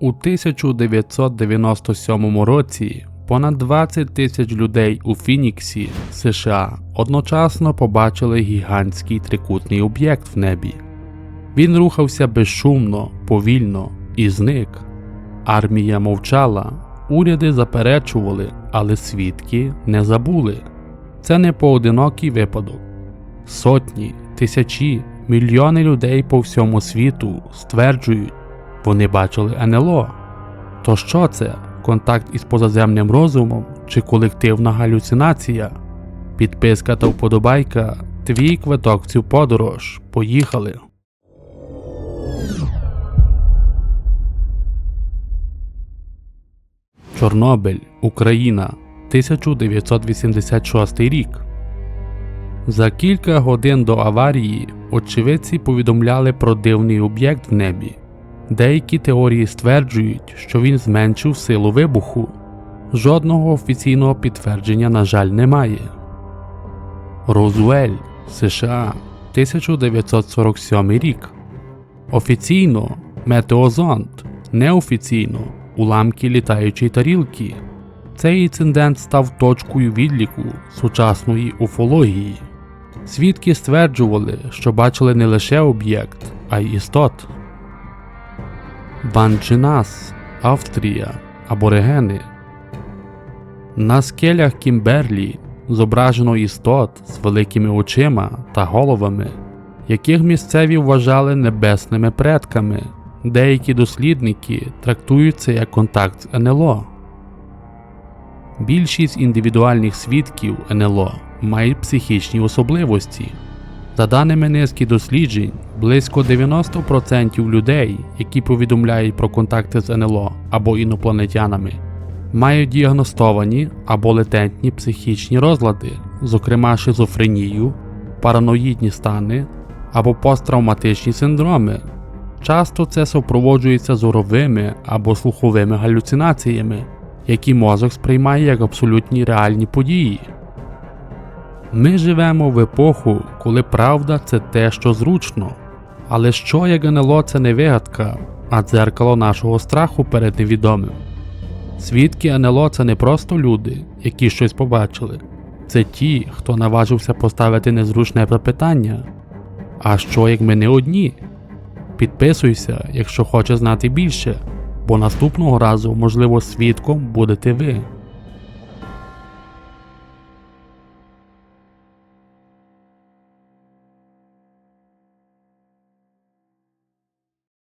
У 1997 році понад 20 тисяч людей у Фініксі, США, одночасно побачили гігантський трикутний об'єкт в небі. Він рухався безшумно, повільно і зник. Армія мовчала, уряди заперечували, але свідки не забули. Це не поодинокий випадок. Сотні, тисячі, мільйони людей по всьому світу стверджують, вони бачили НЛО. То що це? Контакт із позаземним розумом чи колективна галюцинація? Підписка та вподобайка, твій квиток в цю подорож. Поїхали! Чорнобиль, Україна, 1986 рік. За кілька годин до аварії очевидці повідомляли про дивний об'єкт в небі. Деякі теорії стверджують, що він зменшив силу вибуху. Жодного офіційного підтвердження, на жаль, немає. Розуель, США, 1947 рік. Офіційно метеозонд, неофіційно уламки літаючої тарілки. Цей інцидент став точкою відліку сучасної уфології. Свідки стверджували, що бачили не лише об'єкт, а й істот. Банджинас, Австрія, аборигени. На скелях Кімберлі зображено істот з великими очима та головами, яких місцеві вважали небесними предками. Деякі дослідники трактують це як контакт з НЛО. Більшість індивідуальних свідків НЛО мають психічні особливості. За даними низки досліджень, близько 90% людей, які повідомляють про контакти з НЛО або інопланетянами, мають діагностовані або летентні психічні розлади, зокрема шизофренію, параноїдні стани або посттравматичні синдроми. Часто це супроводжується зоровими або слуховими галюцинаціями, які мозок сприймає як абсолютні реальні події. Ми живемо в епоху, коли правда це те, що зручно. Але що як НЛО це не вигадка, а дзеркало нашого страху перед невідомим. Свідки НЛО це не просто люди, які щось побачили, це ті, хто наважився поставити незручне запитання. А що як ми не одні? Підписуйся, якщо хочеш знати більше, бо наступного разу, можливо, свідком будете ви.